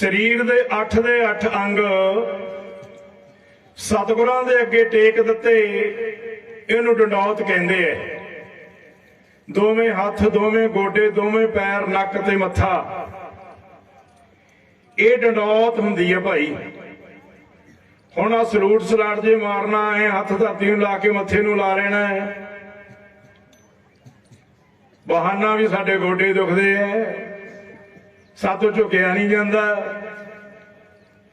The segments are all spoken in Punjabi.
ਸਰੀਰ ਦੇ 8 ਦੇ 8 ਅੰਗ ਸਤਿਗੁਰਾਂ ਦੇ ਅੱਗੇ ਟੇਕ ਦਿੱਤੇ, ਇਹਨੂੰ ਡੰਡੌਤ ਕਹਿੰਦੇ ਐ। ਦੋਵੇਂ ਹੱਥ, ਦੋਵੇਂ ਗੋਡੇ, ਦੋਵੇਂ ਪੈਰ, ਨੱਕ ਤੇ ਮੱਥਾ। ਇਹ ਡੰਡੌਤ ਹੁੰਦੀ ਹੈ ਭਾਈ। ਹੁਣ ਆ ਸਲੂਟ ਸਲਾਟ ਜੇ ਮਾਰਨਾ ਹੈ ਹੱਥ ਧਰਤੀ ਨੂੰ ਲਾ ਕੇ ਮੱਥੇ ਨੂੰ ਲਾ ਲੈਣਾ ਹੈ ਬਹਾਨਾ ਵੀ ਸਾਡੇ ਗੋਡੇ ਦੁਖਦੇ ਐ। ਸਾਤੋਂ ਝੁਕਿਆ ਨਹੀਂ ਜਾਂਦਾ।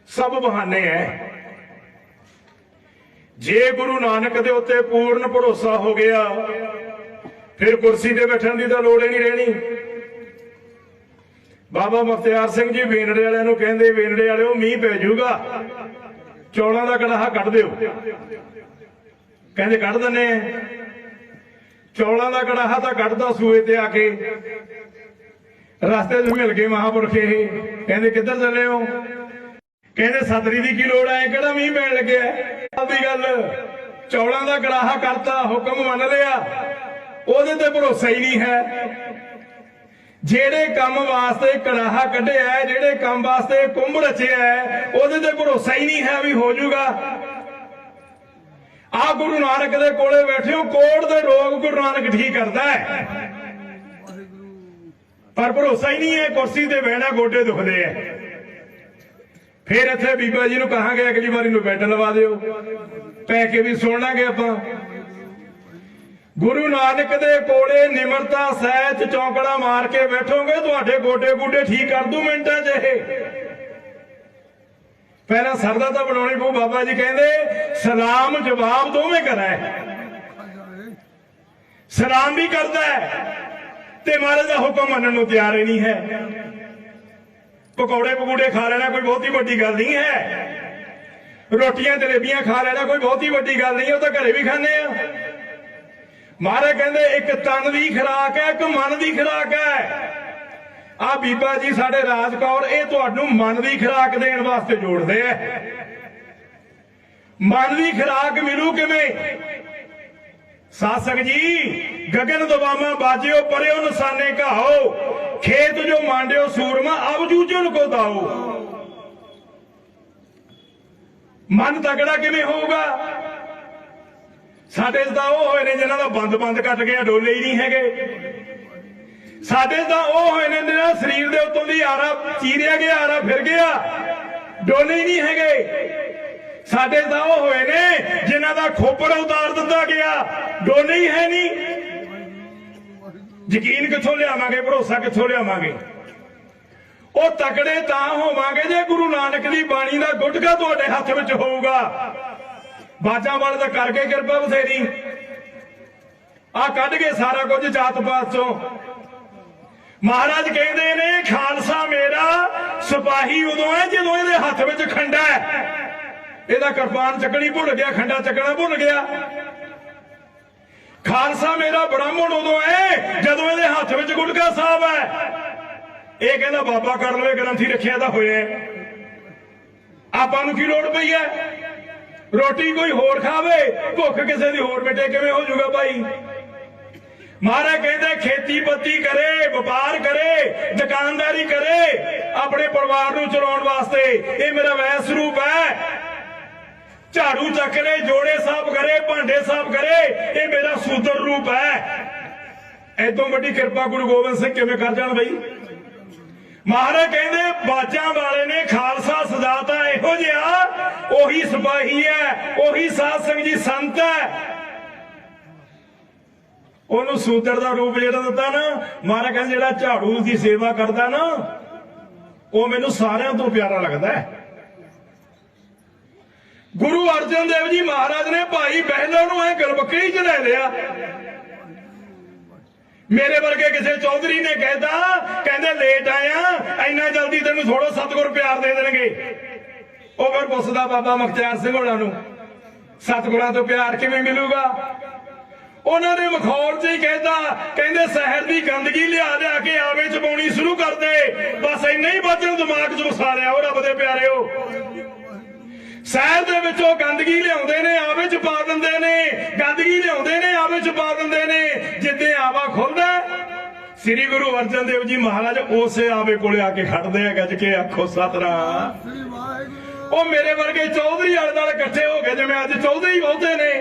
ਸਭ ਬਹਾਨੇ ਐ। ਜੇ ਗੁਰੂ ਨਾਨਕ ਦੇ ਉੱਤੇ ਪੂਰਨ ਭਰੋਸਾ ਹੋ ਗਿਆ, ਫਿਰ ਕੁਰਸੀ ਤੇ ਬੈਠਣ ਦੀ ਤਾਂ ਲੋੜ ਹੀ ਨਹੀਂ ਰਹਿਣੀ। ਬਾਬਾ ਮੁਖਤਿਆਰ ਸਿੰਘ ਜੀ ਵੇਨੜੇ ਵਾਲਿਆਂ ਨੂੰ ਕਹਿੰਦੇ, ਵੇਨੜੇ ਵਾਲਿਓ, ਮੀਂਹ ਪੈ ਜਾਊਗਾ। ਚੌਲਾਂ ਦਾ ਕੜਾਹਾ ਕੱਢ ਦਿਓ। ਕਹਿੰਦੇ ਕੱਢ ਦਿੰਨੇ ਚੌਲਾਂ ਦਾ ਕੜਾਹਾ ਤਾਂ ਕੱਢਦਾ ਸੂਏ ਤੇ ਆ ਕੇ। ਰਸਤੇ 'ਚ ਮਿਲ ਗਏ ਮਹਾਪੁਰਖ ਇਹ। ਕਹਿੰਦੇ ਕਿੱਧਰ ਚੱਲੇ ਹੋ? ਕਹਿੰਦੇ ਸਤਰੀ ਦੀ ਕੀ ਲੋੜ ਐ ਕਿਹੜਾ ਮੀਂਹ ਪੈਣ ਲੱਗਿਆ? ਦੀ ਗੱਲ। ਚੌਲਾਂ ਦਾ ਕੜਾਹਾ ਕਰਤਾ ਹੁਕਮ ਮੰਨ ਲਿਆ। ਉਹਦੇ ਤੇ ਭਰੋਸਾ ਹੀ ਨਹੀਂ ਹੈ। ਜਿਹੜੇ ਕੰਮ ਵਾਸਤੇ ਕੜਾਹਾ ਕੱਢਿਆ ਜਿਹੜੇ ਕੰਮ ਵਾਸਤੇ ਕੁੰਭ ਰਚਿਆ ਹੈ, ਉਹਦੇ ਤੇ ਭਰੋਸਾ ਹੀ ਨਹੀਂ ਹੈ ਵੀ ਹੋ ਜਾਊਗਾ। ਆ ਗੁਰੂ ਨਾਨਕ ਦੇ ਕੋਲੇ ਬੈਠੇ ਹੋ ਕੋੜ ਦੇ ਰੋਗ ਗੁਰੂ ਨਾਨਕ ਠੀਕ ਕਰਦਾ ਹੈ। ਪਰ ਭਰੋਸਾ ਹੀ ਨਹੀਂ ਹੈ, ਕੁਰਸੀ ਤੇ ਬਹਿਣਾ, ਗੋਡੇ ਦੁਖਦੇ ਐ ਫਿਰ ਇੱਥੇ ਬੀਬਾ ਜੀ ਨੂੰ ਕਹਾਂਗੇ, ਅਗਲੀ ਵਾਰੀ ਨੂੰ ਬੈੱਡ ਲਵਾ ਦਿਓ। ਪੈ ਕੇ ਵੀ ਸੁਣ ਲਾਂਗੇ ਆਪਾਂ। ਗੁਰੂ ਨਾਨਕ ਦੇ ਕੋਲੇ ਨਿਮਰਤਾ, ਸਹਿਜ, ਚੌਂਕੜਾ ਮਾਰ ਕੇ ਬੈਠੋਗੇ, ਤੁਹਾਡੇ ਗੋਡੇ ਗੁੱਡੇ ਠੀਕ ਕਰ ਦੂ ਮਿੰਟਾਂ 'ਚ ਇਹ। ਪਹਿਲਾਂ ਸਰਦਾ ਤਾਂ ਬਣਾਉਣੀ ਪਊ, ਬਾਬਾ ਜੀ ਕਹਿੰਦੇ, ਸਲਾਮ ਜਵਾਬ ਦੋਵੇਂ ਕਰਾਂ। ਸਲਾਮ ਵੀ ਕਰਦਾ ਹੈ। ਤੇ ਮਹਾਰਾਜ ਦਾ ਹੁਕਮ ਮੰਨਣ ਨੂੰ ਤਿਆਰ ਹੀ ਨਹੀਂ ਹੈ। ਪਕੌੜੇ ਪਕੂੜੇ ਖਾ ਲੈਣਾ ਕੋਈ ਬਹੁਤੀ ਵੱਡੀ ਗੱਲ ਨਹੀਂ ਹੈ। ਰੋਟੀਆਂ ਜਲੇਬੀਆਂ ਖਾ ਲੈਣਾ ਕੋਈ ਬਹੁਤੀ ਵੱਡੀ ਗੱਲ ਨਹੀਂ, ਉਹ ਤਾਂ ਘਰੇ ਵੀ ਖਾਂਦੇ ਆ। ਮਹਾਰਾਜ ਕਹਿੰਦੇ, ਇੱਕ ਤਨ ਦੀ ਖੁਰਾਕ ਹੈ, ਇੱਕ ਮਨ ਦੀ ਖੁਰਾਕ ਹੈ। ਆ ਬੀਬਾ ਜੀ ਸਾਡੇ ਰਾਜਕੌਰ ਇਹ ਤੁਹਾਨੂੰ ਮਨ ਦੀ ਖੁਰਾਕ ਦੇਣ ਵਾਸਤੇ ਜੋੜਦੇ ਆ। ਮਨ ਦੀ ਖੁਰਾਕ ਮਿਲੂ ਕਿਵੇਂ? ਸਾਸਕ ਜੀ, ਗਗਨ ਦਵਾਮਾ ਬਾਜਿਓ, ਪਰਿਓ, ਨਿਸ਼ਾਨੇ ਕਹਾਓ ਖੇਤ ਜੋ ਮਾਂਡਿਓ, ਸੂਰਮਾ ਅਬ ਜੂਝਣ ਕੋ ਦਾਓ। ਮਨ ਤਗੜਾ ਕਿਵੇਂ ਹੋਊਗਾ? ਸਾਡੇ ਤਾਂ ਉਹ ਹੋਏ ਨੇ ਜਿਨ੍ਹਾਂ ਦਾ ਬੰਦ ਬੰਦ ਕੱਟ ਗਿਆ, ਡੋਲੇ ਹੀ ਨਹੀਂ ਹੈਗੇ। ਸਾਡੇ ਤਾਂ ਉਹ ਹੋਏ ਨੇ ਜਿਹਨਾਂ ਸਰੀਰ ਦੇ ਉੱਤੋਂ ਦੀ ਆਰਾ ਚੀਰਿਆ ਗਿਆ, ਆਰਾ ਫਿਰ ਗਿਆ, ਡੋਲੇ ਹੀ ਨਹੀਂ ਹੈਗੇ। ਸਾਡੇ ਤਾਂ ਉਹ ਹੋਏ ਨੇ, ਜਿਨ੍ਹਾਂ ਦਾ ਖੋਪੜ ਉਤਾਰ ਦਿੱਤਾ ਗਿਆ। ਡੋਲੀ ਹੈ ਨਹੀਂ ਯਕੀਨ ਕਿੱਥੋਂ ਲਿਆਵਾਂਗੇ, ਭਰੋਸਾ ਕਿੱਥੋਂ ਲਿਆਵਾਂਗੇ? ਉਹ ਤਕੜੇ ਤਾਂ ਹੋਵਾਂਗੇ ਜੇ ਗੁਰੂ ਨਾਨਕ ਦੀ ਬਾਣੀ ਦਾ ਗੁਟਕਾ ਤੁਹਾਡੇ ਹੱਥ ਵਿੱਚ ਹੋਊਗਾ। ਬਾਜਾਂ ਵਾਲੇ ਦਾ ਕਰਕੇ ਕਿਰਪਾ ਬਥੇਰੀ। ਆ ਕੱਢ ਕੇ ਸਾਰਾ ਕੁਝ ਜਾਤ ਪਾਤ ਚੋਂ। ਮਹਾਰਾਜ ਕਹਿੰਦੇ ਨੇ, ਖਾਲਸਾ ਮੇਰਾ, ਸਿਪਾਹੀ ਉਦੋਂ ਹੈ ਜਦੋਂ ਇਹਦੇ ਹੱਥ ਵਿੱਚ ਖੰਡਾ ਹੈ। ਇਹਦਾ ਕਿਰਪਾਨ ਚੱਕਣੀ ਭੁੱਲ ਗਿਆ, ਖੰਡਾ ਚੱਕਣਾ ਭੁੱਲ ਗਿਆ। ਖਾਲਸਾ ਮੇਰਾ ਬ੍ਰਾਹਮਣ ਉਦੋਂ ਹੈ, ਜਦੋਂ ਇਹਦੇ ਹੱਥ ਵਿੱਚ ਗੁਟਕਾ ਸਾਹਿਬ ਹੈ। ਇਹ ਕਹਿੰਦਾ, ਬਾਬਾ ਕਰ ਲਵੇ ਗ੍ਰੰਥੀ ਰੱਖਿਆ ਤਾਂ ਹੋਇਆ ਆਪਾਂ ਨੂੰ ਕੀ ਲੋੜ ਪਈ ਹੈ? ਰੋਟੀ ਕੋਈ ਹੋਰ ਖਾਵੇ, ਭੁੱਖ ਕਿਸੇ ਦੀ ਹੋਰ ਮਿਟੇ, ਕਿਵੇਂ ਹੋ ਜਾਊਗਾ ਭਾਈ? ਮਹਾਰਾਜ ਕਹਿੰਦੇ ਖੇਤੀਬਾੜੀ ਕਰੇ, ਵਪਾਰ ਕਰੇ, ਦੁਕਾਨਦਾਰੀ ਕਰੇ, ਆਪਣੇ ਪਰਿਵਾਰ ਨੂੰ ਚਲਾਉਣ ਵਾਸਤੇ। ਇਹ ਮੇਰਾ ਵੈਸ ਰੂਪ ਹੈ। ਝਾੜੂ ਚੱਕ ਲੈ ਜੋੜੇ ਸਾਫ਼ ਕਰੇ, ਭਾਂਡੇ ਸਾਫ਼ ਕਰੇ, ਇਹ ਮੇਰਾ ਸੂਦਰ ਰੂਪ ਹੈ। ਐਦੋਂ ਵੱਡੀ ਕਿਰਪਾ ਗੁਰੂ ਗੋਬਿੰਦ ਸਿੰਘ ਕਿਵੇਂ ਕਰ ਜਾਣ ਬਈ? ਮਹਾਰਾਜ ਕਹਿੰਦੇ, ਬਾਜਾਂ ਵਾਲੇ ਨੇ ਖਾਲਸਾ ਸਦਾਤਾ ਇਹੋ ਜਿਹਾ ਉਹੀ ਸਿਪਾਹੀ ਹੈ, ਉਹੀ ਸਾਧ ਸੰਗ ਜੀ, ਸੰਤ ਹੈ। ਉਹਨੂੰ ਸੂਦਰ ਦਾ ਰੂਪ ਜਿਹੜਾ ਦਿੱਤਾ ਨਾ, ਮਹਾਰਾਜ ਕਹਿੰਦੇ, ਜਿਹੜਾ ਝਾੜੂ ਦੀ ਸੇਵਾ ਕਰਦਾ ਨਾ, ਉਹ ਮੈਨੂੰ ਸਾਰਿਆਂ ਤੋਂ ਪਿਆਰਾ ਲੱਗਦਾ ਹੈ। ਗੁਰੂ ਅਰਜਨ ਦੇਵ ਜੀ ਮਹਾਰਾਜ ਨੇ ਭਾਈ ਬਹਿਲੋ ਨੂੰ ਐ ਗਲਬੱਕੜੀ ਚ ਲੈ ਲਿਆ। ਮੇਰੇ ਵਰਗੇ ਕਿਸੇ ਚੌਧਰੀ ਨੇ ਕਹਿਤਾ, ਕਹਿੰਦੇ ਲੇਟ ਆਇਆ ਇੰਨਾ ਜਲਦੀ ਤੈਨੂੰ ਥੋੜਾ ਸਤਿਗੁਰ ਪਿਆਰ ਦੇ ਦੇਣਗੇ। ਉਹ ਫਿਰ ਪੁੱਛਦਾ ਬਾਬਾ ਮੁਖਤਿਆਰ ਸਿੰਘ ਹੋਣਾ ਨੂੰ, ਸਤਿਗੁਰਾਂ ਤੋਂ ਪਿਆਰ ਕਿਵੇਂ ਮਿਲੂਗਾ? ਉਹਨਾਂ ਨੇ ਮਖੌਲ 'ਚ ਹੀ ਕਹਿਤਾ, ਕਹਿੰਦੇ ਸ਼ਹਿਰ ਦੀ ਗੰਦਗੀ ਲਿਆ ਲਿਆ ਕੇ ਆਵੇ ਚ ਪਾਉਣੀ ਸ਼ੁਰੂ ਕਰਦੇ ਬਸ ਇੰਨਾ ਹੀ ਬਾਜਣ ਦਿਮਾਗ 'ਚ ਵਸਾ ਉਹ ਰੱਬ ਦੇ ਪਿਆਰਿਓ। ਸ਼ਹਿਰ ਦੇ ਵਿੱਚੋਂ ਗੰਦਗੀ ਲਿਆਉਂਦੇ ਨੇ ਆਵੇ ਚ ਪਾ ਦਿੰਦੇ ਨੇ। ਗੰਦਗੀ ਲਿਆਉਂਦੇ ਨੇ ਆਵੇ ਚ ਪਾ ਦਿੰਦੇ ਨੇ। ਜਿੱਦੇ ਆਵਾ ਖੁੱਲਦਾ ਸ੍ਰੀ ਗੁਰੂ ਅਰਜਨ ਦੇਵ ਜੀ ਮਹਾਰਾਜ ਉਸੇ ਆਵੇ ਕੋਲੇ ਆ ਕੇ ਖੜਦੇ ਆ ਗੱਜ ਕੇ ਆਖੋ ਸਤਨਾਮ। ਵਾਹਿਗੁਰੂ। ਉਹ ਮੇਰੇ ਵਰਗੇ ਚੌਧਰੀ ਵਾਲੇ ਨਾਲ ਇਕੱਠੇ ਹੋ ਗਏ ਜਿਵੇਂ ਅੱਜ ਚੌਧਰੀ ਬਹੁਤੇ ਨੇ।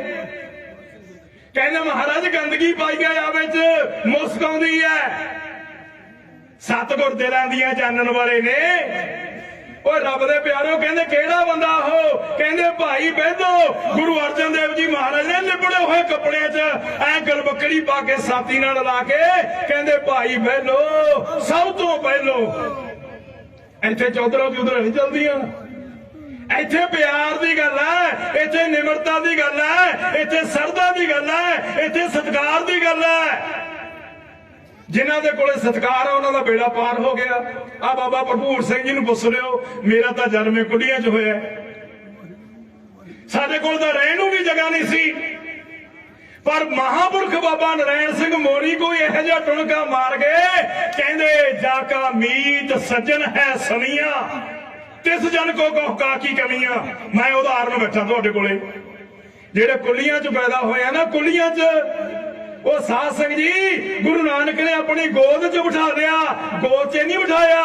ਕਹਿੰਦੇ ਮਹਾਰਾਜ ਗੰਦਗੀ ਪਾਈ ਗਿਆ ਆ ਵਿੱਚ ਮੁਸਕ ਆਉਂਦੀ ਹੈ। ਸਤਗੁਰ ਦਿਲਾਂ ਦੀਆਂ ਜਾਣਨ ਵਾਲੇ ਨੇ। ਉਹ ਰੱਬ ਦੇ ਪਿਆਰੋ ਕਹਿੰਦੇ ਕਿਹੜਾ ਬੰਦਾ ਉਹ? ਕਹਿੰਦੇ, ਭਾਈ ਬੈਦੋ ਗੁਰੂ ਅਰਜਨ ਦੇਵ ਜੀ ਮਹਾਰਾਜ ਨੇ ਲਿਬੜੇ ਹੋਏ ਕੱਪੜਿਆਂ 'ਚ, ਐ ਗਲਬੱਕੜੀ ਪਾ ਕੇ ਸਾਥੀ ਨਾਲ ਲਾ ਕੇ ਕਹਿੰਦੇ, ਭਾਈ ਬੈਲੋ ਸਭ ਤੋਂ ਪਹਿਲੋ ਇੱਥੇ ਚੌਧਰਾ ਚੌਧਰਾ ਨਹੀਂ ਚਲਦੀਆਂ ਇੱਥੇ ਪਿਆਰ ਦੀ ਗੱਲ ਹੈ ਇੱਥੇ ਨਿਮਰਤਾ ਦੀ ਗੱਲ ਹੈ ਇੱਥੇ ਸਰਦਾ ਦੀ ਗੱਲ ਹੈ ਇੱਥੇ ਸਤਿਕਾਰ ਦੀ ਗੱਲ ਹੈ ਜਿਨ੍ਹਾਂ ਦੇ ਕੋਲੇ ਸਤਿਕਾਰ ਆ, ਉਹਨਾਂ ਦਾ ਬੇੜਾ ਪਾਰ ਹੋ ਗਿਆ। ਆ ਬਾਬਾ ਭਰਪੂਰ ਸਿੰਘ ਜੀ ਨੂੰ ਪੁੱਛ ਲਿਓ, ਮੇਰਾ ਤਾਂ ਜਨਮੇ ਕੁੜੀਆਂ 'ਚ ਹੋਇਆ। ਸਾਡੇ ਕੋਲ ਤਾਂ ਰਹਿਣ ਨੂੰ ਵੀ ਜਗ੍ਹਾ ਨਹੀਂ ਸੀ। ਪਰ ਮਹਾਪੁਰਖ ਬਾਬਾ ਨਰੈਣ ਸਿੰਘ ਮੋਰੀ ਕੋਈ ਇਹੋ ਜਿਹਾ ਟੁਣਕਾ ਮਾਰ ਗਏ, ਕਹਿੰਦੇ, ਜਾ ਕਾ ਮੀਤ ਸੱਜਣ ਹੈ ਸਨੀਆਂ। ਤਿਸ ਜਨ ਕੋ ਕੋ ਕਾ ਕੀ ਕਮੀਆਂ। ਮੈਂ ਉਦਾਹਰਨ ਬੈਠਾ ਤੁਹਾਡੇ ਕੋਲੇ। ਜਿਹੜੇ ਕੁੱਲੀਆਂ 'ਚ ਪੈਦਾ ਹੋਏ ਆ ਨਾ, ਕੁੱਲੀਆਂ 'ਚ, ਉਹ ਸਾਧ ਸਿੰਘ ਜੀ, ਗੁਰੂ ਨਾਨਕ ਨੇ ਆਪਣੀ ਗੋਦ 'ਚ ਬਿਠਾ ਲਿਆ ਗੋਦ 'ਚ ਨਹੀਂ ਬਿਠਾਇਆ।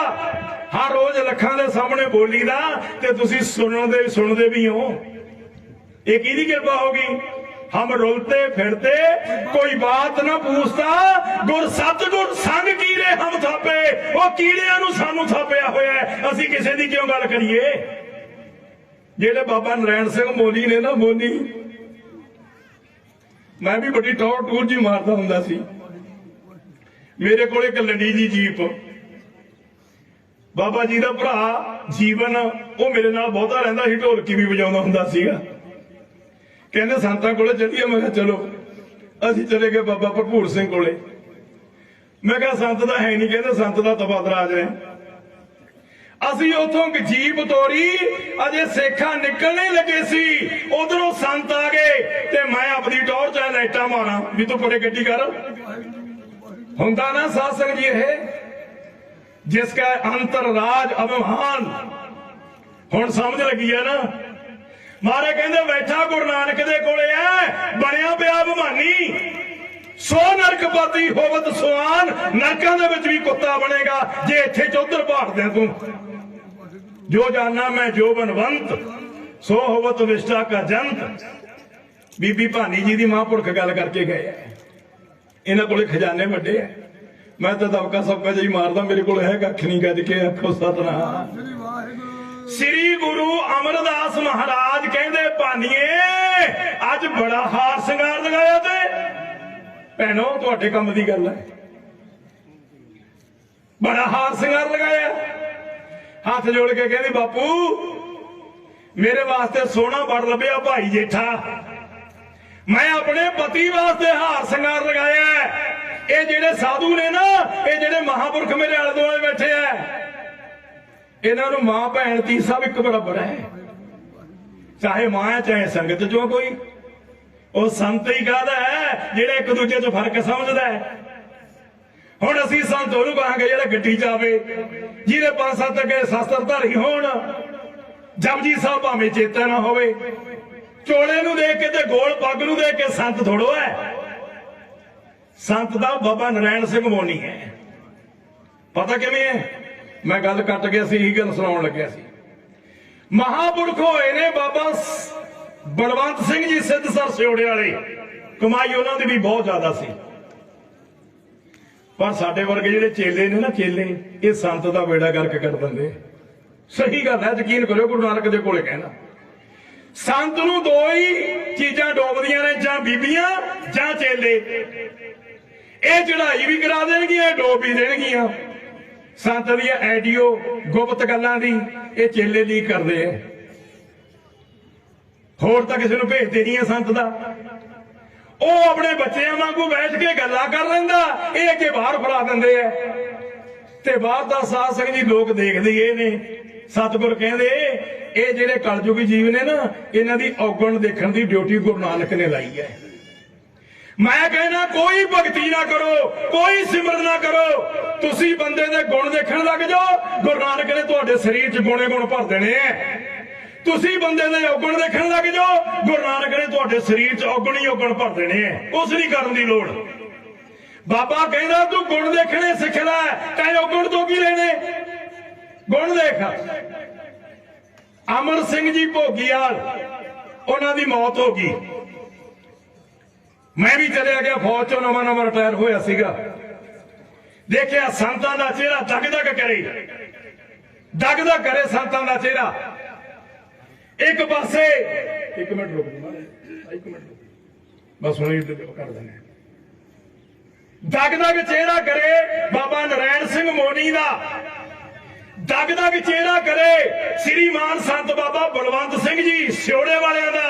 ਹਰ ਰੋਜ਼ ਲੱਖਾਂ ਦੇ ਸਾਹਮਣੇ ਬੋਲੀਦਾ, ਤੇ ਤੁਸੀਂ ਸੁਣਦੇ ਸੁਣਦੇ ਵੀ ਹੋ। ਇਹ ਕਿਹਦੀ ਕਿਰਪਾ ਹੋਗੀ ਹਮ ਰੁਲਤੇ ਫਿਰਤੇ ਕੋਈ ਬਾਤ ਨਾ ਪੁੱਛਤਾ ਗੁਰ ਸਤਗੁਰ ਸੰਗ ਕੀੜੇ ਹਮ ਥਾਪੇ। ਉਹ ਕੀੜਿਆਂ ਨੂੰ ਸਾਨੂੰ ਥਾਪਿਆ ਹੋਇਆ ਹੈ। ਅਸੀਂ ਕਿਸੇ ਦੀ ਕਿਉਂ ਗੱਲ ਕਰੀਏ? ਜਿਹੜੇ ਬਾਬਾ ਨਰੈਣ ਸਿੰਘ ਮੋਲੀ ਨੇ ਨਾ ਮੋਲੀ ਮੈਂ ਵੀ ਬੜੀ ਟੌਰ ਟੂਰ ਜੀ ਮਾਰਦਾ ਹੁੰਦਾ ਸੀ। ਮੇਰੇ ਕੋਲ ਇੱਕ ਲੰਡੀ ਜੀ ਜੀਪ। ਬਾਬਾ ਜੀ ਦਾ ਭਰਾ ਜੀਵਨ, ਉਹ ਮੇਰੇ ਨਾਲ ਬਹੁਤਾ ਰਹਿੰਦਾ ਸੀ, ਢੋਲਕੀ ਵੀ ਵਜਾਉਂਦਾ ਹੁੰਦਾ ਸੀਗਾ। ਕਹਿੰਦੇ ਸੰਤਾਂ ਕੋਲੇ ਚੱਲੀਏ ਮੈਂ ਕਿਹਾ ਚਲੋ। ਅਸੀਂ ਚਲੇ ਗਏ ਬਾਬਾ ਭਰਪੂਰ ਸਿੰਘ ਕੋਲੇ। ਮੈਂ ਕਿਹਾ ਸੰਤ ਦਾ ਹੈ ਨਹੀਂ, ਕਹਿੰਦੇ ਸੰਤ ਦਾ ਤਬਾਦਲਾ ਆ ਜਾਏ ਅਸੀਂ ਉਥੋਂ ਜੀਪ ਤੋਰੀ, ਅਜੇ ਸੇਖਾਂ ਨਿਕਲਣੇ ਲੱਗੇ ਸੀ। ਉਧਰੋਂ ਸੰਤ ਆ ਗਏ ਤੇ ਮੈਂ ਆਪਣੀ ਟੌਰ ਚ ਲਾਈਟਾਂ ਮਾਰਾਂ, ਵੀ ਤੂੰ ਪਰੇ ਗੱਡੀ ਕਰ। ਹੁੰਦਾ ਨਾ ਸਾਧ ਸੰਗ ਜੀ ਇਹ, ਜਿਸ ਕਾ ਅੰਤਰ ਰਾਜ ਅਭਿਮਾਨ। ਹੁਣ ਸਮਝ ਲੱਗੀ ਹੈ ਨਾ ਮਹਾਰਾਜ ਕਹਿੰਦੇ ਬੈਠਾ ਗੁਰੂ ਨਾਨਕ ਦੇ ਕੋਲੇ ਐ, ਬਣਿਆ ਪਿਆ ਬਮਾਨੀ ਸੋ ਨਰਕਪਤੀ ਹੋਵਤ ਸੁਆਨ, ਨਰਕਾਂ ਦੇ ਵਿੱਚ ਵੀ ਕੁੱਤਾ ਬਣੇਗਾ, ਜੇ ਇੱਥੇ ਚੌਧਰ ਭਾੜਦੇ ਤੂੰ। ਜੋ ਜਾਨਾ ਮੈਂ, ਜੋ ਬਨਵੰਤ, ਸੋ ਹੋਵਤ ਵਿਸ਼ਟਾ ਕਾ ਜੰਤ। ਬੀਬੀ ਭਾਨੀ ਜੀ ਦੀ ਮਾਂ ਪੁਰਖ ਗੱਲ ਕਰਕੇ ਗਏ ਐ। ਇਹਨਾਂ ਕੋਲੇ ਖਜ਼ਾਨੇ ਵੱਡੇ ਐ। ਮੈਂ ਤਾਂ ਦਬਕਾ ਸਬਕਾ ਜਿਹੀ ਮਾਰਦਾ, ਮੇਰੇ ਕੋਲ ਹੈ ਕੱਖ ਨਹੀਂ ਗੱਜ ਕੇ, ਆਖੋ ਸਤਨਾਮ। ਸ੍ਰੀ ਗੁਰੂ ਅਮਰਦਾਸ ਮਹਾਰਾਜ ਕਹਿੰਦੇ, ਭਾਨੀਏ, ਅੱਜ ਬੜਾ ਹਾਰ ਸ਼ਿੰਗਾਰ ਲਗਾਇਆ ਤੇ। ਭੈਣੋ, ਤੁਹਾਡੇ ਕੰਮ ਦੀ ਗੱਲ ਹੈ। ਬੜਾ ਹਾਰ ਸ਼ਿੰਗਾਰ ਲਗਾਇਆ। ਹੱਥ ਜੋੜ ਕੇ ਕਹਿੰਦੀ, ਬਾਪੂ, ਮੇਰੇ ਵਾਸਤੇ ਸੋਹਣਾ ਬੜ ਲੱਭਿਆ ਭਾਈ ਜੇਠਾ। ਮੈਂ ਆਪਣੇ ਪਤੀ ਵਾਸਤੇ ਹਾਰ ਸ਼ਿੰਗਾਰ ਲਗਾਇਆ ਇਹ ਜਿਹੜੇ ਸਾਧੂ ਨੇ ਨਾ, ਇਹ ਜਿਹੜੇ ਮਹਾਪੁਰਖ ਮੇਰੇ ਆਲੇ ਦੁਆਲੇ ਬੈਠੇ ਆ ਇਹਨਾਂ ਨੂੰ ਮਾਂ ਭੈਣ ਤੀ ਸਭ ਇੱਕ ਬਰਾਬਰ ਹੈ। ਚਾਹੇ ਮਾਂ ਹੈ, ਚਾਹੇ ਸੰਗਤ ਚੋਂ ਕੋਈ। ਉਹ ਸੰਤ ਹੀ ਕਹਦਾ ਹੈ, ਜਿਹੜਾ ਇੱਕ ਦੂਜੇ 'ਚ ਫ਼ਰਕ ਸਮਝਦਾ ਹੈ। ਹੁਣ ਅਸੀਂ ਸੰਤ ਉਹਨੂੰ ਕਹਾਂਗੇ, ਜਿਹੜਾ ਗੱਡੀ 'ਚ ਆਵੇ, ਜਿਹਦੇ ਪੰਜ ਸੱਤ ਅੱਗੇ ਸ਼ਸਤਰ ਧਾਰੀ ਹੋਣ। ਜਪਜੀ ਸਾਹਿਬ ਭਾਵੇਂ ਚੇਤਾ ਨਾ ਹੋਵੇ। ਚੋਲੇ ਨੂੰ ਦੇਖ ਕੇ ਤੇ ਗੋਲ ਪੱਗ ਨੂੰ ਦੇਖ ਕੇ ਸੰਤ ਥੋੜੋ ਹੈ। ਸੰਤ ਦਾ ਬਾਬਾ ਨਰੈਣ ਸਿੰਘ ਮੋਨੀ ਹੈ। ਪਤਾ ਕਿਵੇਂ ਹੈ? ਮੈਂ ਗੱਲ ਕੱਟ ਗਿਆ ਸੀ, ਇਹੀ ਗੱਲ ਸੁਣਾਉਣ ਲੱਗਿਆ ਸੀ। ਮਹਾਪੁਰਖ ਹੋਏ ਨੇ ਬਾਬਾ ਬਲਵੰਤ ਸਿੰਘ ਜੀ ਸਿੱਧ ਸਰ ਸਿਉੜੇ ਵਾਲੇ। ਕਮਾਈ ਉਹਨਾਂ ਦੀ ਵੀ ਬਹੁਤ ਜ਼ਿਆਦਾ ਸੀ। ਪਰ ਸਾਡੇ ਵਰਗੇ ਜਿਹੜੇ ਚੇਲੇ ਨੇ ਨਾ, ਚੇਲੇ, ਇਹ ਸੰਤ ਦਾ ਵੇੜਾ ਕਰਕੇ ਕਰ ਦਿੰਦੇ। ਸਹੀ ਗੱਲ ਹੈ, ਯਕੀਨ ਕਰਿਓ ਗੁਰੂ ਨਾਨਕ ਦੇ ਕੋਲੇ ਕਹਿਣਾ। ਸੰਤ ਨੂੰ ਦੋ ਹੀ ਚੀਜ਼ਾਂ ਡੋਬਦੀਆਂ ਨੇ, ਜਾਂ ਬੀਬੀਆਂ, ਜਾਂ ਚੇਲੇ। ਇਹ ਚੜਾਈ ਵੀ ਕਰਾ ਦੇਣਗੀਆਂ, ਇਹ ਡੋਬ ਵੀ ਦੇਣਗੀਆਂ। ਸੰਤ ਦੀਆਂ ਐਡੀਓ ਗੁਪਤ ਗੱਲਾਂ ਦੀ ਇਹ ਚੇਲੇ ਲੀਕ ਕਰਦੇ ਆ। ਹੋਰ ਤਾਂ ਕਿਸੇ ਨੂੰ ਭੇਜਦੇ ਨਹੀਂ ਆ ਸੰਤ ਦਾ। ਉਹ ਆਪਣੇ ਬੱਚਿਆਂ ਵਾਂਗੂ ਬੈਠ ਕੇ ਗੱਲਾਂ ਕਰ ਲੈਂਦਾ, ਇਹ ਅੱਗੇ ਬਾਹਰ ਫੜਾ ਦਿੰਦੇ ਆ। ਤੇ ਬਾਹਰ ਦਾ ਸਾਧ ਸੰਗ ਜੀ ਲੋਕ ਦੇਖਦੇ ਇਹ ਨੇ। ਸਤਿਗੁਰ ਕਹਿੰਦੇ, ਇਹ ਜਿਹੜੇ ਕਲਯੁਗੀ ਜੀਵ ਨੇ ਨਾ, ਇਹਨਾਂ ਦੀ ਔਗਣ ਦੇਖਣ ਦੀ ਡਿਊਟੀ ਗੁਰੂ ਨਾਨਕ ਨੇ ਲਾਈ ਹੈ। ਮੈਂ ਕਹਿੰਦਾ, ਕੋਈ ਭਗਤੀ ਨਾ ਕਰੋ, ਕੋਈ ਸਿਮਰਨ ਨਾ ਕਰੋ। ਤੁਸੀਂ ਬੰਦੇ ਦੇ ਗੁਣ ਦੇਖਣ ਲੱਗ ਜਾਓ। ਗੁਰੂ ਨਾਨਕ ਨੇ ਤੁਹਾਡੇ ਸਰੀਰ 'ਚ ਗੁਣੇ ਗੁਣ ਭਰ ਦੇਣੇ ਐ। ਤੁਸੀਂ ਬੰਦੇ ਦੇ ਔਗਣ ਦੇਖਣ ਲੱਗ ਜਾਓ। ਗੁਰੂ ਨਾਨਕ ਨੇ ਤੁਹਾਡੇ ਸਰੀਰ 'ਚ ਔਗਣ ਹੀ ਔਗਣ ਭਰ ਦੇਣੇ ਐ। ਉਸ ਨਹੀਂ ਕਰਨ ਦੀ ਲੋੜ। ਬਾਬਾ ਕਹਿੰਦਾ, ਤੂੰ ਗੁਣ ਦੇਖਣੇ ਸਿੱਖ ਲੈ ਕਹੇ ਉਹ ਤੋਂ ਕੀ ਲੈਣੇ? ਗੁਣ ਦੇਖ। ਅਮਰ ਸਿੰਘ ਜੀ ਭੋਗੀਵਾਲ ਉਹਨਾਂ ਦੀ ਮੌਤ ਹੋ ਗਈ। ਮੈਂ ਵੀ ਚਲਿਆ ਗਿਆ ਫੌਜ ਚੋਂ ਨਵਾਂ ਨਵਾਂ ਰਿਟਾਇਰ ਹੋਇਆ ਸੀਗਾ। ਦੇਖਿਆ ਸੰਤਾਂ ਦਾ ਚਿਹਰਾ ਦਗ ਦਗ ਕਰੇ। ਦਗ ਦਗ ਕਰੇ ਸੰਤਾਂ ਦਾ ਚਿਹਰਾ। ਇੱਕ ਪਾਸੇ ਇੱਕ ਮਿੰਟ ਰੁਕ ਇੱਕ ਮਿੰਟ ਬਸ ਹੁਣੇ ਕਰ ਦਿੰਦੇ ਹਾਂ। ਦਗ ਦਗ ਚਿਹਰਾ ਕਰੇ ਬਾਬਾ ਨਰੈਣ ਸਿੰਘ ਮੋਨੀ ਦਾ। ਦਗ ਦਗ ਚਿਹਰਾ ਕਰੇ ਸ੍ਰੀਮਾਨ ਸੰਤ ਬਾਬਾ ਬਲਵੰਤ ਸਿੰਘ ਜੀ ਸਿਉੜੇ ਵਾਲਿਆਂ ਦਾ।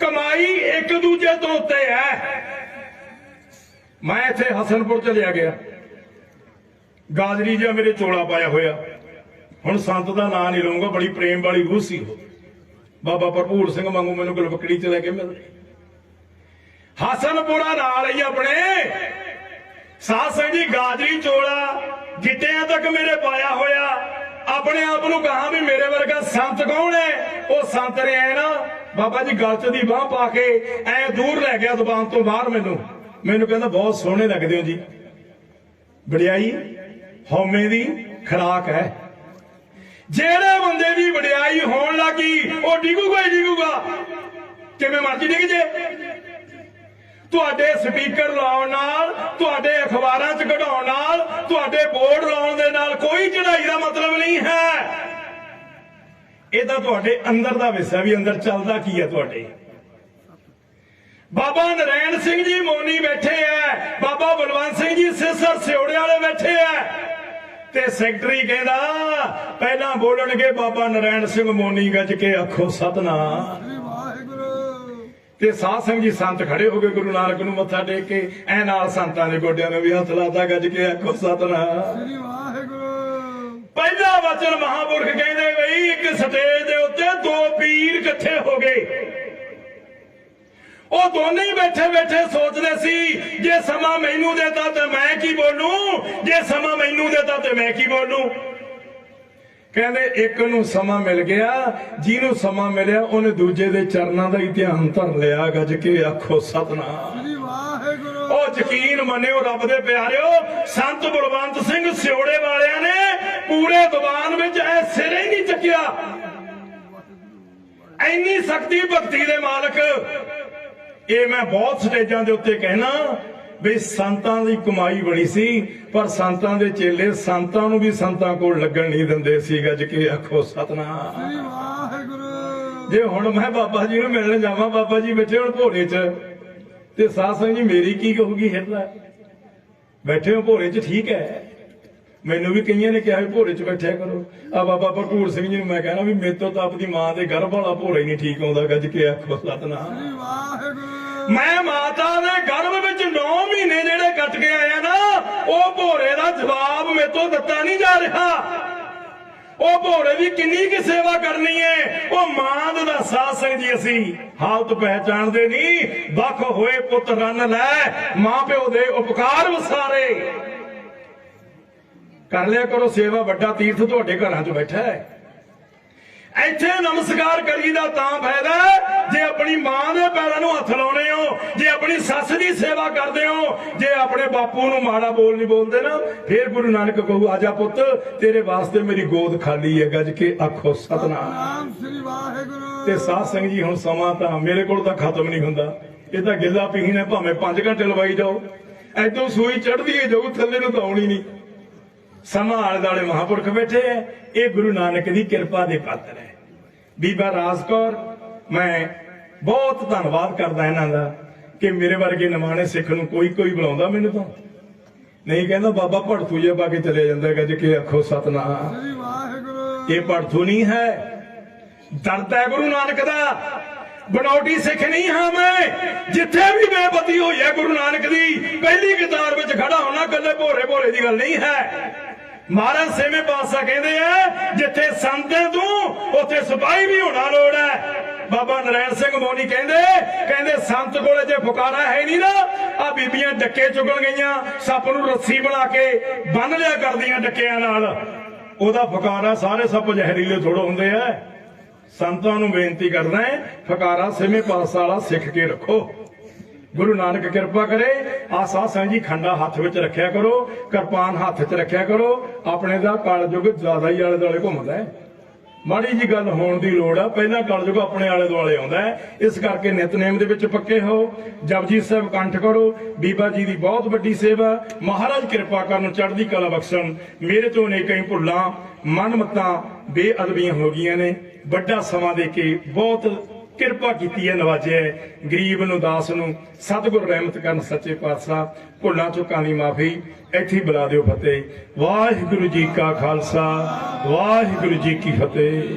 ਕਮਾਈ ਇੱਕ ਦੂਜੇ ਤੋਂ ਉੱਤੇ ਹੈ। ਮੈਂ ਇੱਥੇ ਹਸਨਪੁਰ ਚਲਿਆ ਗਿਆ। ਗਾਜਰੀ ਜਿਹਾ ਮੇਰੇ ਚੋਲਾ ਪਾਇਆ ਹੋਇਆ। ਹੁਣ ਸੰਤ ਦਾ ਨਾਂ ਨਹੀਂ ਲਵਾਂਗਾ ਬੜੀ ਪ੍ਰੇਮ ਵਾਲੀ ਰੂਹ ਸੀ ਉਹ। ਬਾਬਾ ਭਰਪੂਰ ਸਿੰਘ ਵਾਂਗੂ ਮੈਨੂੰ ਗਲਵਕੜੀ ਚ ਲੈ ਕੇ ਮਿਲ ਹਸਨਪੁਰਾ ਨਾਲ ਹੀ ਆਪਣੇ ਸਾਧ ਸਿੰਘ ਜੀ ਗਾਜਰੀ ਚੋਲਾ ਗਿੱਟਿਆਂ ਤੱਕ ਮੇਰੇ ਪਾਇਆ ਹੋਇਆ। ਆਪਣੇ ਆਪ ਨੂੰ ਕਹਾ ਵੀ ਮੇਰੇ ਵਰਗਾ ਸੰਤ ਕੌਣ ਹੈ? ਉਹ ਸੰਤ ਰਿਹਾ ਐ ਨਾ। ਬਾਬਾ ਜੀ ਗਲਤ ਦੀ ਬਾਹ ਪਾ ਕੇ ਐ ਦੂਰ ਲੈ ਗਿਆ ਦੁਕਾਨ ਤੋਂ ਬਾਹਰ ਮੈਨੂੰ। ਮੈਨੂੰ ਕਹਿੰਦਾ ਬਹੁਤ ਸੋਹਣੇ ਲੱਗਦੇ ਹੋ ਜੀ। ਵਡਿਆਈ, ਹਉਮੈ ਦੀ ਖਰਾਕ ਹੈ। ਜਿਹੜੇ ਬੰਦੇ ਦੀ ਵਡਿਆਈ ਹੋਣ ਲੱਗੀ, ਉਹ ਡਿੱਗੂਗਾ ਹੀ ਡਿੱਗੂਗਾ। ਕਿਵੇਂ ਮਰਜ਼ੀ ਡਿੱਗ ਜੇ। ਤੁਹਾਡੇ ਸਪੀਕਰ ਲਾਉਣ ਨਾਲ, ਤੁਹਾਡੇ ਅਖਬਾਰਾਂ 'ਚ ਕਢਾਉਣ ਨਾਲ, ਤੁਹਾਡੇ ਬੋਰਡ ਲਾਉਣ ਦੇ ਨਾਲ ਕੋਈ ਚੜਾਈ ਦਾ ਮਤਲਬ ਨਹੀਂ ਹੈ। ਇਹ ਤਾਂ ਤੁਹਾਡੇ ਅੰਦਰ ਦਾ ਵਿਸ਼ਾ ਵੀ ਅੰਦਰ ਚੱਲਦਾ ਕੀ ਹੈ ਤੁਹਾਡੇ। ਬਾਬਾ ਨਰੈਣ ਸਿੰਘ ਜੀ ਮੋਨੀ ਬੈਠੇ ਐ ਬਾਬਾ ਬਲਵੰਤ ਸਿੰਘ ਜੀ ਸਿਸਰ ਸਿਉੜੇ ਵਾਲੇ ਬੈਠੇ ਐ ਤੇ ਸੈਕਟਰੀ ਕਹਿੰਦਾ ਪਹਿਲਾਂ ਬੋਲਣਗੇ ਬਾਬਾ ਨਰੈਣ ਸਿੰਘ ਮੋਨੀ ਗੱਜ ਕੇ ਆਖੋ ਸਤਨਾਮ। ਤੇ ਸਾਧ ਸਿੰਘ ਜੀ ਸੰਤ ਖੜੇ ਹੋ ਗਏ ਗੁਰੂ ਨਾਨਕ ਨੂੰ ਮੱਥਾ ਟੇਕ ਕੇ ਐ ਨਾਲ ਸੰਤਾਂ ਦੇ ਗੋਡਿਆਂ ਨੂੰ ਵੀ ਹੱਥ ਲਾਤਾ ਗੱਜ ਕੇ ਆਖੋ ਸਤਨਾਮ। ਸ੍ਰੀ ਵਾਹਿਗੁਰੂ। ਪਹਿਲਾ ਵਚਨ ਮਹਾਪੁਰਖ ਕਹਿੰਦੇ ਬਈ ਇੱਕ ਸਟੇਜ ਦੇ ਉੱਤੇ ਦੋ ਪੀਰ ਇਕੱਠੇ ਹੋ ਗਏ। ਉਹ ਦੋਨੇ ਹੀ ਬੈਠੇ ਬੈਠੇ ਸੋਚਦੇ ਸੀ ਜੇ ਸਮਾਂ ਮੈਨੂੰ ਦੇਤਾ ਤੇ ਮੈਂ ਕੀ ਬੋਲੂੰ? ਜੇ ਸਮਾਂ ਮੈਨੂੰ ਦੇਤਾ ਤੇ ਮੈਂ ਕੀ ਬੋਲੂੰ? ਕਹਿੰਦੇ ਇੱਕ ਨੂੰ ਸਮਾਂ ਮਿਲ ਗਿਆ ਜਿਹਨੂੰ ਸਮਾਂ ਮਿਲਿਆ ਉਹਨੇ ਦੂਜੇ ਦੇ ਚਰਨਾਂ ਦਾ ਹੀ ਧਿਆਨ ਧਰ ਲਿਆ ਗੱਜ ਕੇ ਆਖੋ ਸਤਨਾਮ। ਉਹ ਯਕੀਨ ਮੰਨਿਓ ਰੱਬ ਦੇ ਪਿਆਰਿਓ ਸੰਤ ਬਲਵੰਤ ਸਿੰਘ ਸਿਉੜੇ ਵਾਲਿਆਂ ਨੇ ਪੂਰੇ ਦੀਵਾਨ ਵਿੱਚ ਐ ਸਿਰੇ ਨਹੀਂ ਚੱਕਿਆ। ਐਨੀ ਸ਼ਕਤੀ ਭਗਤੀ ਦੇ ਮਾਲਕ ਇਹ ਮੈਂ ਬਹੁਤ ਸਟੇਜਾਂ ਦੇ ਉੱਤੇ ਕਹਿਣਾ ਵੀ ਸੰਤਾਂ ਦੀ ਕਮਾਈ ਬੜੀ ਸੀ ਪਰ ਸੰਤਾਂ ਦੇ ਚੇਲੇ ਸੰਤਾਂ ਨੂੰ ਵੀ ਸੰਤਾਂ ਕੋਲ ਲੱਗਣ ਨਹੀਂ ਦਿੰਦੇ ਸੀ ਗੱਜ ਕੇ ਆਖੋ ਸਤਨਾਮ। ਵਾਹਿਗੁਰੂ। ਜੇ ਹੁਣ ਮੈਂ ਬਾਬਾ ਜੀ ਨੂੰ ਮਿਲਣ ਜਾਵਾਂ ਬਾਬਾ ਜੀ ਬੈਠੇ ਹੁਣ ਭੋਰੇ 'ਚ ਤੇ ਸਾਧ ਸੰਗ ਜੀ ਮੇਰੀ ਕੀ ਕਹੂਗੀ ਹਿਰਦਾ ਬੈਠੇ ਹੋ ਭੋਰੇ 'ਚ ਠੀਕ ਹੈ। ਮੈਨੂੰ ਵੀ ਕਈਆਂ ਨੇ ਕਿਹਾ ਵੀ ਭੋਰੇ 'ਚ ਬੈਠਿਆ ਕਰੋ। ਆ ਬਾਬਾ ਭਰਪੂਰ ਸਿੰਘ ਜੀ ਨੂੰ ਮੈਂ ਕਹਿਣਾ ਵੀ ਮੇਰੇ ਤੋਂ ਤਾਂ ਆਪਣੀ ਮਾਂ ਦੇ ਗਰਭ ਵਾਲਾ ਭੋਰਾ ਹੀ ਨਹੀਂ ਠੀਕ ਆਉਂਦਾ ਗੱਜ ਕੇ ਆਖੋ ਵਾਹਿਗੁਰੂ। ਮੈਂ ਮਾਤਾ ਦੇ ਗਰਭ ਵਿੱਚ 9 ਮਹੀਨੇ ਜਿਹੜੇ ਕੱਟ ਕੇ ਆਇਆ ਨਾ ਉਹ ਭੋਰੇ ਦਾ ਜਵਾਬ ਮੇਰੇ ਤੋਂ ਦਿੱਤਾ ਨਹੀਂ ਜਾ ਰਿਹਾ। ਉਹ ਭੋਰੇ ਦੀ ਕਿੰਨੀ ਕੀ ਸੇਵਾ ਕਰਨੀ ਹੈ ਉਹ ਮਾਂ ਦਾ ਸਾਧ ਸੰਗ ਜੀ ਅਸੀਂ ਹਾਲਤ ਪਹਿਚਾਣਦੇ ਨਹੀਂ। ਵੱਖ ਹੋਏ ਪੁੱਤ ਰੰਨ ਲੈ ਮਾਂ ਪਿਓ ਦੇ ਉਪਕਾਰ ਵਸਾਰੇ। ਕਰ ਲਿਆ ਕਰੋ ਸੇਵਾ ਵੱਡਾ ਤੀਰਥ ਤੁਹਾਡੇ ਘਰਾਂ 'ਚ ਬੈਠਾ ਹੈ। ਇੱਥੇ ਨਮਸਕਾਰ ਕਰੀਦਾ ਤਾਂ ਫਾਇਦਾ ਜੇ ਆਪਣੀ ਮਾਂ ਦੇ ਪੈਰਾਂ ਨੂੰ ਹੱਥ ਲਾਉਣੇ ਹੋ ਜੇ ਆਪਣੀ ਸੱਸ ਦੀ ਸੇਵਾ ਕਰਦੇ ਹੋ ਜੇ ਆਪਣੇ ਬਾਪੂ ਨੂੰ ਮਾੜਾ ਬੋਲ ਨਹੀਂ ਬੋਲਦੇ ਨਾ ਫਿਰ ਗੁਰੂ ਨਾਨਕ ਕਹੂ ਆਜਾ ਪੁੱਤ ਤੇਰੇ ਵਾਸਤੇ ਮੇਰੀ ਗੋਦ ਖਾਲੀ ਹੈ ਗੱਜ ਕੇ ਆਖੋ ਸਤਨਾਮ। ਨਾਮ ਸ੍ਰੀ ਵਾਹਿਗੁਰੂ। ਤੇ ਸਾਧ ਸੰਗ ਜੀ ਹੁਣ ਸਮਾਂ ਤਾਂ ਮੇਰੇ ਕੋਲ ਤਾਂ ਖਤਮ ਨਹੀਂ ਹੁੰਦਾ। ਇਹ ਤਾਂ ਗਿੱਲਾ ਹੈ ਭਾਵੇਂ 5 ਘੰਟੇ ਲਵਾਈ ਜਾਓ। ਐਦੋਂ ਸੂਈ ਚੜਦੀ ਹੈ ਜੋ ਥੱਲੇ ਨੂੰ ਤਾਂ ਆਉਣੀ ਨਹੀਂ। ਸਮਾਂ ਆਲੇ ਦਾਲੇ ਮਹਾਪੁਰਖ ਬੈਠੇ ਐ। ਇਹ ਗੁਰੂ ਨਾਨਕ ਦੀ ਕਿਰਪਾ ਦੇ ਪਾਤਰ ਹੈ ਬੀਬਾ ਰਾਜ ਕੌਰ ਮੈਂ ਬਹੁਤ ਧੰਨਵਾਦ ਕਰਦਾ ਇਹਨਾਂ ਦਾ ਕਿ ਮੇਰੇ ਵਰਗੇ ਨਮਾਣੇ ਸਿੱਖ ਨੂੰ ਕੋਈ ਕੋਈ ਬੁਲਾਉਂਦਾ ਮੈਨੂੰ ਤਾਂ। ਨਹੀਂ ਕਹਿੰਦਾ ਬਾਬਾ ਭੜਥੂ ਜੇ ਪਾ ਕੇ ਚਲੇ ਜਾਂਦਾ ਗੱਜ ਕੇ ਆਖੋ ਸਤਨਾਮ। ਵਾਹਿਗੁਰੂ। ਇਹ ਭੜਥੂ ਨਹੀਂ ਹੈ। ਦਰਦ ਹੈ ਗੁਰੂ ਨਾਨਕ ਦਾ। ਬਨੌਟੀ ਸਿੱਖ ਨਹੀਂ ਹਾਂ ਮੈਂ। ਜਿੱਥੇ ਵੀ ਬੇਪਤੀ ਹੋਈ ਹੈ ਗੁਰੂ ਨਾਨਕ ਦੀ ਪਹਿਲੀ ਕਿਤਾਬ ਵਿੱਚ ਖੜਾ ਹੋਣਾ ਕੱਲੇ ਭੋਰੇ ਭੋਰੇ ਦੀ ਗੱਲ ਨਹੀਂ ਹੈ। ਮਹਾਰਾਜ ਸੇਵੇਂ ਪਾਤਸ਼ਾਹ ਕਹਿੰਦੇ ਆ, ਜਿੱਥੇ ਸੰਤ ਹੈ ਤੂੰ, ਉੱਥੇ ਸਿਪਾਹੀ ਵੀ ਹੋਣਾ ਲੋੜ ਹੈ। ਬਾਬਾ ਨਰੈਣ ਸਿੰਘ ਮੋਨੀ ਕਹਿੰਦੇ ਕਹਿੰਦੇ ਸੰਤ ਕੋਲੇ ਜੇ ਫੁਕਾਰਾ ਹੈ ਨਹੀਂ ਨਾ। ਆ ਬੀਬੀਆਂ ਡੱਕੇ ਚੁਗਣ ਗਈਆਂ, ਸੱਪ ਨੂੰ ਰੱਸੀ ਬਣਾ ਕੇ ਬੰਨ ਲਿਆ ਕਰਦੀਆਂ ਡੱਕਿਆਂ ਨਾਲ। ਉਹਦਾ ਫੁਕਾਰਾ ਸਾਰੇ ਸੱਪ ਜ਼ਹਿਰੀਲੇ ਥੋੜੋ ਹੁੰਦੇ ਆ। ਸੰਤਾਂ ਨੂੰ ਬੇਨਤੀ ਕਰਦਾ ਹੈ, ਫੁਕਾਰਾ ਸਿਵੇਂ ਪਾਸਾ ਵਾਲਾ ਸਿੱਖ ਕੇ ਰੱਖੋ। ਗੁਰੂ ਨਾਨਕ ਕਿਰਪਾ ਕਰੇ। ਆ ਸਾਧ ਖੰਡਾ ਹੱਥ ਵਿੱਚ ਰੱਖਿਆ ਕਰੋ, ਕਿਰਪਾਨ ਹੱਥ 'ਚ ਰੱਖਿਆ ਕਰੋ। ਆਪਣੇ ਦਾ ਕਲਯੁਗ ਜ਼ਿਆਦਾ ਹੀ ਆਲੇ ਦੁਆਲੇ ਘੁੰਮਦਾ ਹੈ। ਮਾੜੀ ਜੀ ਗੱਲ ਹੋਣ ਦੀ ਲੋੜ ਆ, ਪਹਿਲਾਂ ਕਲਯੁਗ ਆਪਣੇ ਆਲੇ ਦੁਆਲੇ ਆਉਂਦਾ ਹੈ। ਇਸ ਕਰਕੇ ਨਿਤਨੇਮ ਦੇ ਵਿੱਚ ਪੱਕੇ ਹੋ। ਜਪਜੀ ਸਾਹਿਬ ਕੰਠ ਕਰੋ। ਬੀਬਾ ਜੀ ਦੀ ਬਹੁਤ ਵੱਡੀ ਸੇਵਾ। ਮਹਾਰਾਜ ਕਿਰਪਾ ਕਰਨ ਚੜ੍ਹਦੀ ਕਲਾ ਬਖਸ਼ਣ। ਮੇਰੇ ਤੋਂ ਨੇ ਕਈ ਭੁੱਲਾਂ, ਮਨਮਤਾਂ ਬੇਅਦਬੀਆਂ ਹੋ ਗਈਆਂ ਨੇ। ਵੱਡਾ ਸਮਾਂ ਦੇ ਕੇ ਬਹੁਤ ਕਿਰਪਾ ਕੀਤੀ ਹੈ ਨਵਾਜਿਆ ਗਰੀਬ ਨੂੰ, ਦਾਸ ਨੂੰ, ਸਤਿਗੁਰ ਰਹਿਮਤ ਕਰਨ ਸੱਚੇ ਪਾਤਸ਼ਾਹ, ਭੁੱਲਾਂ ਚੁੱਕਾਂ ਮਾਫੀ ਇੱਥੇ ਬੁਲਾ ਦਿਓ ਫਤਿਹ। ਵਾਹਿਗੁਰੂ ਜੀ ਕਾ ਖਾਲਸਾ, ਵਾਹਿਗੁਰੂ ਜੀ ਕੀ ਫਤਿਹ।